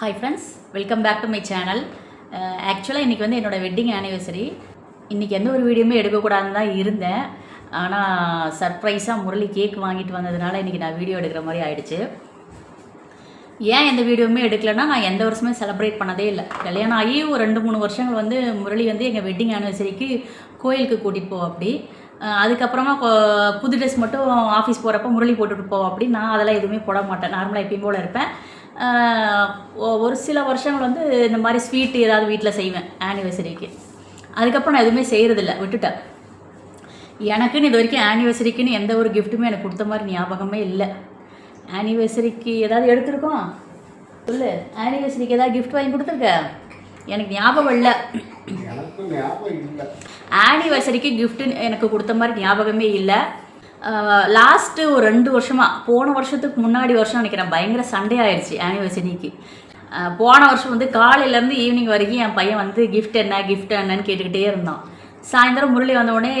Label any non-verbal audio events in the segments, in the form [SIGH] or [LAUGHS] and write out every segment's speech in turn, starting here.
Hi friends welcome back to my channel ஆக்சுவலாக இன்றைக்கி வந்து என்னோடய வெட்டிங் ஆனிவர்சரி இன்றைக்கி எந்த ஒரு வீடியோமே எடுக்கக்கூடாதுன்னு தான் இருந்தேன். ஆனால் சர்ப்ரைஸாக முரளி கேக் வாங்கிட்டு வந்ததுனால இன்றைக்கி நான் வீடியோ எடுக்கிற மாதிரி ஆயிடுச்சு. ஏன் எந்த வீடியோவுமே எடுக்கலைன்னா நான் எந்த வருஷமே செலிப்ரேட் பண்ணதே இல்லை. கல்யாணம் ஆகி ஒரு ரெண்டு மூணு வருஷங்கள் வந்து முரளி வந்து எங்கள் வெட்டிங் ஆனிவர்சரிக்கு கோயிலுக்கு கூட்டிகிட்டு போவோம் அப்படி. அதுக்கப்புறமா புது ட்ரெஸ் மட்டும் ஆஃபீஸ் போகிறப்ப முரளி போட்டுட்டு போவோம் அப்படி. நான் அதெல்லாம் எதுவுமே போட மாட்டேன். நார்மலாக எப்பயும் போல் இருப்பேன். ஒரு சில வருஷங்கள் வந்து இந்த மாதிரி ஸ்வீட் ஏதாவது வீட்டில் செய்வேன் ஆனிவர்சரிக்கு அதுக்கப்புறம் நான் எதுவுமே செய்கிறதில்ல விட்டுட்டேன். எனக்குன்னு இது வரைக்கும் ஆனிவர்சரிக்குன்னு எந்த ஒரு கிஃப்ட்டுமே எனக்கு கொடுத்த மாதிரி ஞாபகமே இல்லை. ஆனிவர்சரிக்கு ஏதாவது எடுத்திருக்கோம்? சொல்லு ஆனிவர்சரிக்கு ஏதாவது கிஃப்ட் வாங்கி கொடுத்துருக்க? எனக்கு ஞாபகம் இல்லை. ஆனிவர்சரிக்கு gift எனக்கு கொடுத்த மாதிரி ஞாபகமே இல்லை. லாஸ்ட்டு ஒரு ரெண்டு வருஷமாக போன வருஷத்துக்கு முன்னாடி வருஷம் நினைக்கிறேன் பயங்கர சண்டே ஆயிடுச்சு ஆனிவர்சரிக்கு போன வருஷம் வந்து காலையிலேருந்து ஈவினிங் வரைக்கும் என் பையன் வந்து கிஃப்ட் என்ன கிஃப்ட் என்னன்னு கேட்டுக்கிட்டே இருந்தான். சாயந்தரம் முரளி வந்த உடனே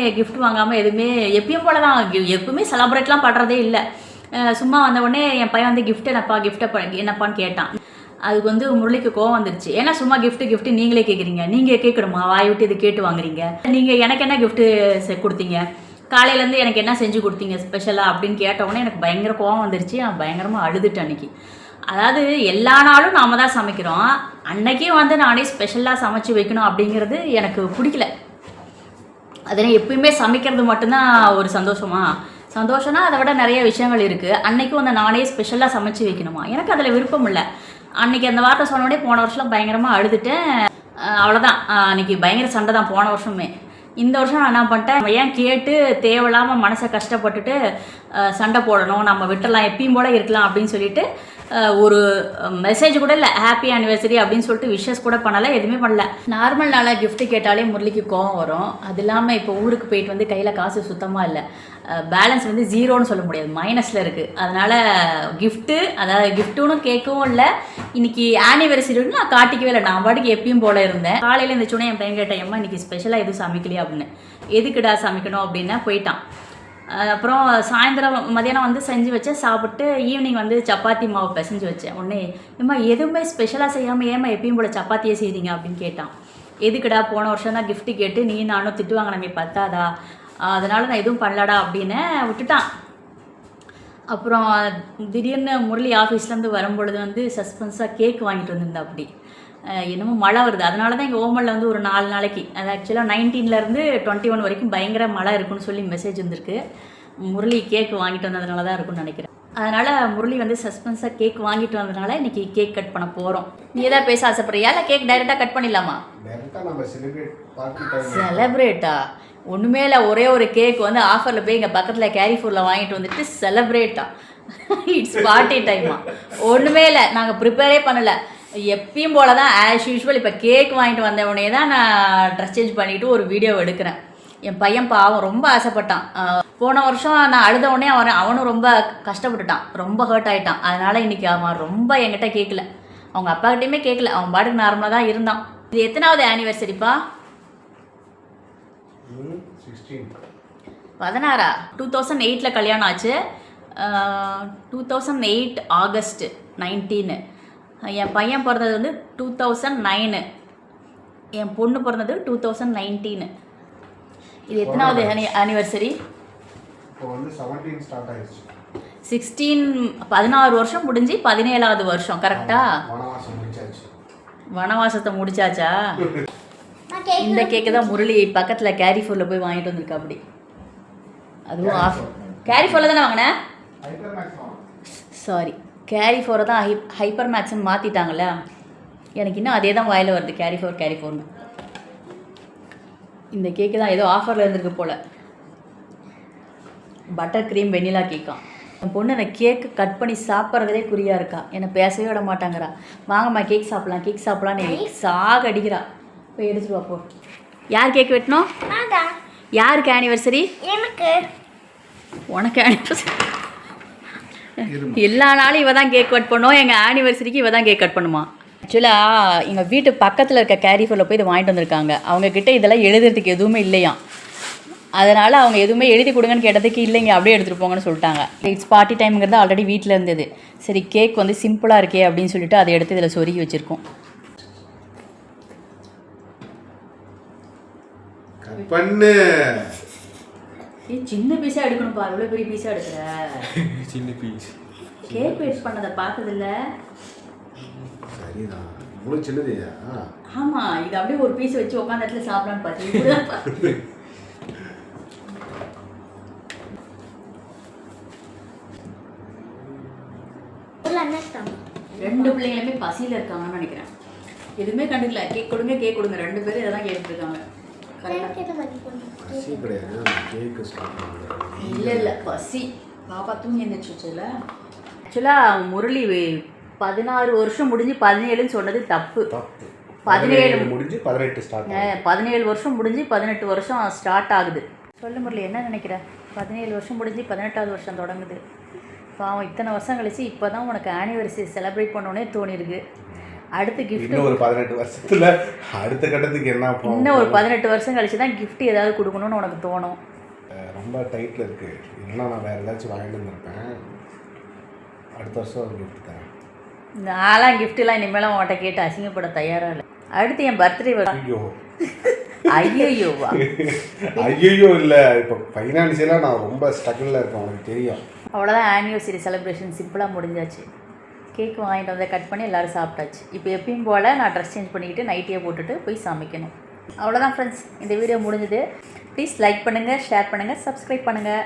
வாங்காமல் எதுவுமே எப்பயும் போல தான் எப்பவுமே செலப்ரேட்லாம் பண்ணுறதே இல்லை. சும்மா வந்த உடனே என் பையன் வந்து கிஃப்ட் என்னப்பா கிஃப்ட்டை என்னப்பான்னு கேட்டான். அதுக்கு வந்து முரளிக்கு கோவம் வந்துருச்சு. ஏன்னா சும்மா கிஃப்ட்டு கிஃப்ட் நீங்களே கேட்குறீங்க நீங்கள் கேட்கணுமா வாய் விட்டு இது கேட்டு வாங்குறீங்க. நீங்கள் எனக்கு என்ன கிஃப்ட்டு கொடுத்தீங்க? காலையிலேருந்து எனக்கு என்ன செஞ்சு கொடுத்தீங்க ஸ்பெஷலாக அப்படின்னு கேட்டவுடனே எனக்கு பயங்கர கோவம் வந்துருச்சு. நான் பயங்கரமாக அழுதுட்டேன் அன்னைக்கு. அதாவது எல்லா நாளும் நாம தான் சமைக்கிறோம். அன்னைக்கே வந்து நானே ஸ்பெஷலாக சமைச்சு வைக்கணும் அப்படிங்கிறது எனக்கு பிடிக்கல. அதனால் எப்பயுமே சமைக்கிறது மட்டும்தான் ஒரு சந்தோஷமா? சந்தோஷம்னா அதை விட நிறைய விஷயங்கள் இருக்குது அன்னைக்கும் அந்த நானே ஸ்பெஷலாக சமைச்சு வைக்கணுமா? எனக்கு அதில் விருப்பம் இல்லை. அன்னைக்கு அந்த வார்த்தை சொன்னோடனே போன வருஷம் பயங்கரமாக அழுதுட்டேன். அவ்வளோதான் அன்றைக்கி அன்னைக்கு பயங்கர சண்டை தான் போன வருஷமே. இந்த வருஷம் நான் என்ன பண்ணிட்டேன் ஏன் கேட்டு தேவையில்லாமல் மனசை கஷ்டப்பட்டுட்டு சண்டை போடணும் நம்ம விட்டுடலாம் எப்பயும் போல இருக்கலாம் அப்படின்னு சொல்லிட்டு ஒரு மெசேஜ் கூட இல்லை ஹாப்பி ஆனிவர்சரி அப்படின்னு சொல்லிட்டு விஷஸ் கூட பண்ணலை எதுவுமே பண்ணல. நார்மல் நாளாக கிஃப்ட்டு கேட்டாலே முரளிக்கு கோவம் வரும். அது இல்லாமல் இப்போ ஊருக்கு போயிட்டு வந்து கையில் காசு சுத்தமாக இல்லை. பேலன்ஸ் வந்து ஜீரோன்னு சொல்ல முடியாது மைனஸில் இருக்குது அதனால் கிஃப்ட்டு அதாவது கிஃப்ட்டுன்னு கேட்கவும் இல்லை. இன்னைக்கு ஆனிவர்சரி நான் காட்டிக்கவே இல்லை நான் பாட்டுக்கு எப்பயும் போல இருந்தேன். காலையில் இந்த என் பையன் கேட்டேன் அம்மா இன்னைக்கு ஸ்பெஷலாக எதுவும் சமைக்கலையா? அப்படின்னு. எதுக்குடா சமைக்கணும் அப்படின்னா போயிட்டான். அப்புறம் சாயந்தரம் மதியானம் வந்து செஞ்சு வச்சேன் சாப்பிட்டு ஈவினிங் வந்து சப்பாத்தி மாவு பிசைஞ்சு வச்சேன் உடனே ஏம்மா எதுவுமே ஸ்பெஷலாக செய்யாமல் ஏம்மா எப்பயும் போல சப்பாத்தியே செய்தீங்க அப்படின்னு கேட்டான். எதுக்குடா போன வருஷம் தான் கிஃப்ட்டு கேட்டு நீ நானும் திட்டு வாங்கினமே பத்தாதா? அதனால் நான் எதுவும் பண்ணலடா அப்படின்னு விட்டுட்டான். அப்புறம் திடீர்னு முரளி ஆஃபீஸ்லேருந்து வரும்பொழுது வந்து சஸ்பென்ஸாக கேக் வாங்கிட்டு வந்திருந்தா அப்படி என்னமோ மழை வருது. அதனால தான் எங்கள் ஓமனில் வந்து ஒரு நாலு நாளைக்கு. அது ஆக்சுவலாக நைன்டீன்லேருந்து டுவெண்ட்டி ஒன் வரைக்கும் பயங்கர மழை இருக்குன்னு சொல்லி மெசேஜ் வந்திருக்கு. முரளி கேக் வாங்கிட்டு வந்ததுனால தான் இருக்கும்னு நினைக்கிறேன். அதனால் முரளி வந்து சஸ்பென்ஸாக கேக் வாங்கிட்டு வந்ததுனால இன்னைக்கு கேக் கட் பண்ண போகிறோம் நீ ஏதாவது பேச ஆசைப்படுறியா? இல்லை கேக் டைரெக்டாக கட் பண்ணிடலாமா? செலப்ரேட்டா ஒன்றுமே இல்லை ஒரே ஒரு கேக் வந்து ஆஃபரில் போய் இங்கே பக்கத்தில் கேரிஃபூரில் வாங்கிட்டு வந்துட்டு செலப்ரேட்டா இட்ஸ் பார்ட்டி டைமா ஒன்றுமே இல்லை நாங்கள் ப்ரிப்பேரே பண்ணலை. எப்பயும் போல தான் ஆஸ் யூஷுவல் இப்போ கேக் வாங்கிட்டு வந்த உடனே தான் நான் ட்ரெஸ் சேஞ்ச் பண்ணிவிட்டு ஒரு வீடியோ எடுக்கிறேன். என் பையன் பாவம் ரொம்ப ஆசைப்பட்டான். போன வருஷம் நான் அழுத உடனே அவன் அவனும் ரொம்ப கஷ்டப்பட்டுட்டான். ரொம்ப ஹர்ட் ஆயிட்டான். அதனால் இன்னைக்கு அவன் ரொம்ப என்கிட்ட கேட்கல அவங்க அப்பாக்கிட்டையுமே கேட்கல அவன் பாட்டுக்கு நார்மலாக தான் இருந்தான். இது எத்தனாவது ஆனிவர்சரிப்பா பதினாறா? டூ தௌசண்ட் எயிட்டில் கல்யாணம் ஆச்சு. Two thousand eight August nineteen என் பையன் பிறந்தது வந்து டூ தௌசண்ட் நைனு என் பொண்ணு பிறந்தது டூ தௌசண்ட் நைன்டீனு இது எத்தனாவது ஆனிவர்சரி இப்போ வந்து செவன்டீன் ஸ்டார்ட் ஆயிடுச்சு. சிக்ஸ்டீன் பதினாறு வருஷம் முடிஞ்சு பதினேழாவது வருஷம் கரெக்டா வனவாசத்தை முடிச்சாச்சா? இந்த கேக்கு தான் முரளி பக்கத்தில் கேரிஃபோரில் போய் வாங்கிட்டு வந்திருக்கா அப்படி. அதுவும் ஆஃப் கேரிஃபோரில் தானே வாங்கினேன் சாரி கேரி ஃபோரை தான் ஹை ஹைப்பர் மேக்ஸ்னு மாற்றிட்டாங்கல்ல எனக்கு இன்னும் அதே தான் வாயில் வருது கேரி ஃபோர் கேரி ஃபோர்னு இந்த கேக்கு தான் ஏதோ ஆஃபரில் இருந்திருக்கு போல். பட்டர் க்ரீம் வெண்ணிலா கேக்காம் என் பொண்ணு அந்த கேக்கு கட் பண்ணி சாப்பிட்றதுலே குறியாக இருக்கா. என்னை பேசவே விட மாட்டாங்கிறா. வாங்கம்மா கேக் சாப்பிட்லாம் கேக் சாப்பிட்லான்னு சாக அடிக்கிறா. போய் எடுத்துட்டு வா போ. யார் கேக் வெட்டணும் யாருக்கு ஆனிவர்சரி எனக்கு. உனக்கு ஆனிவர்சரி எல்லா நாளும் இவ தான் கேக் கட் பண்ணும் எங்கள் ஆனிவர்சரிக்கு இவ தான் கேக் கட் பண்ணுமா. ஆக்சுவலாக எங்கள் வீட்டு பக்கத்தில் இருக்க கேரிஃபரில் போய் இதை வாங்கிட்டு வந்திருக்காங்க. அவங்க கிட்ட இதெல்லாம் எழுதுறதுக்கு எதுவுமே இல்லையாம் அதனால் அவங்க எதுவுமே எழுதி கொடுங்கன்னு கேட்டதுக்கு இல்லைங்க அப்படியே எடுத்துகிட்டு போங்கன்னு சொல்லிட்டாங்க. இட்ஸ் பார்ட்டி டைம்ங்கிறது ஆல்ரெடி வீட்டில் இருந்தது. சரி கேக் வந்து சிம்பிளாக இருக்கே அப்படின்னு சொல்லிட்டு அதை எடுத்து இதில் சொருகி வச்சுருக்கோம். பண்ணு. ஏ சின்ன பீஸாக எடுக்கணும்ப்பா அவ்வளோ பெரிய பீஸாக எடுக்கிற? [LAUGHS] சின்ன பீஸ். கேக் வேஸ்ட் பண்ணதை பார்த்ததில்ல. சரிதான். இவ்வளோ சின்னதையா? ஆமாம் இது அப்படியே ஒரு பீஸ் வச்சு உட்காந்த இடத்துல சாப்பிடலான்னு பார்த்தீங்க ரெண்டு பிள்ளைங்களுமே பசியில் இருக்காங்கன்னு நினைக்கிறேன். எதுவுமே கண்டுக்கல. கேக் கொடுங்க கேக் கொடுங்க. ரெண்டு பேரும் இதை தான் கேட்டுருக்காங்க பசி கிடையாது. கேக்கு ஸ்டார்ட் பண்ணுறேன் இல்லை இல்லை பசி. பாப்பா தூங்கி ஆக்சுவலாக முரளி பதினாறு வருஷம் முடிஞ்சு பதினேழுன்னு சொன்னது தப்பு. தப்பு. பதினேழு முடிஞ்சு பதினெட்டு ஸ்டார்ட் பதினேழு வருஷம் முடிஞ்சு பதினெட்டு வருஷம் ஸ்டார்ட் ஆகுது. சொல்லு முரளி என்ன நினைக்கிற? பதினேழு வருஷம் முடிஞ்சு பதினெட்டாவது வருஷம் தொடங்குது. பாவம் இத்தனை வருஷம் கழிச்சு இப்போ தான் உனக்கு ஆனிவர்சரி செலிப்ரேட் பண்ணோன்னே தோணிருக்கு அடுத்து இன்னும் ஒரு பதினெட்டு வருஷத்துல அடுத்த கட்டத்துக்கு என்ன இன்னும் ஒரு பதினெட்டு வருஷம் கழிச்சு தான் gift ஏதாவது கொடுக்கணும்னு உனக்கு தோணும். ரொம்ப டைட்டில் இருக்கு. இல்லைன்னா நான் வேற ஏதாச்சும் வாங்கிட்டு வந்திருப்பேன். அடுத்த வருஷம் ஒரு gift தரேன். நான்லாம் கிஃப்ட்லாம் இனிமேலாம் உன்கிட்ட கேட்டு அசிங்கப்பட தயாராக இல்லை. அடுத்து என் பர்த்டே வரும் ஐயோ. ஐயோவா ஐயோ இல்லை. இப்போ ஃபைனான்சியலாக நான் ரொம்ப ஸ்ட்ரகிளில் இருக்கேன். உனக்கு தெரியும். அவ்வளோதான் ஆனிவர்சரி செலிப்ரேஷன் சிம்பிளாக முடிஞ்சாச்சு. கேக் வாங்கிட்டு வந்து கட் பண்ணி எல்லோரும் சாப்பிட்டாச்சு. இப்போ எப்பயும் போல் நான் ட்ரெஸ் சேஞ்ச் பண்ணிக்கிட்டு நைட்டியை போட்டுட்டு போய் சமைக்கணும். அவ்வளோதான் ஃப்ரெண்ட்ஸ் இந்த வீடியோ முடிஞ்சது. ப்ளீஸ் லைக் பண்ணுங்கள் ஷேர் பண்ணுங்கள் சப்ஸ்கிரைப் பண்ணுங்கள்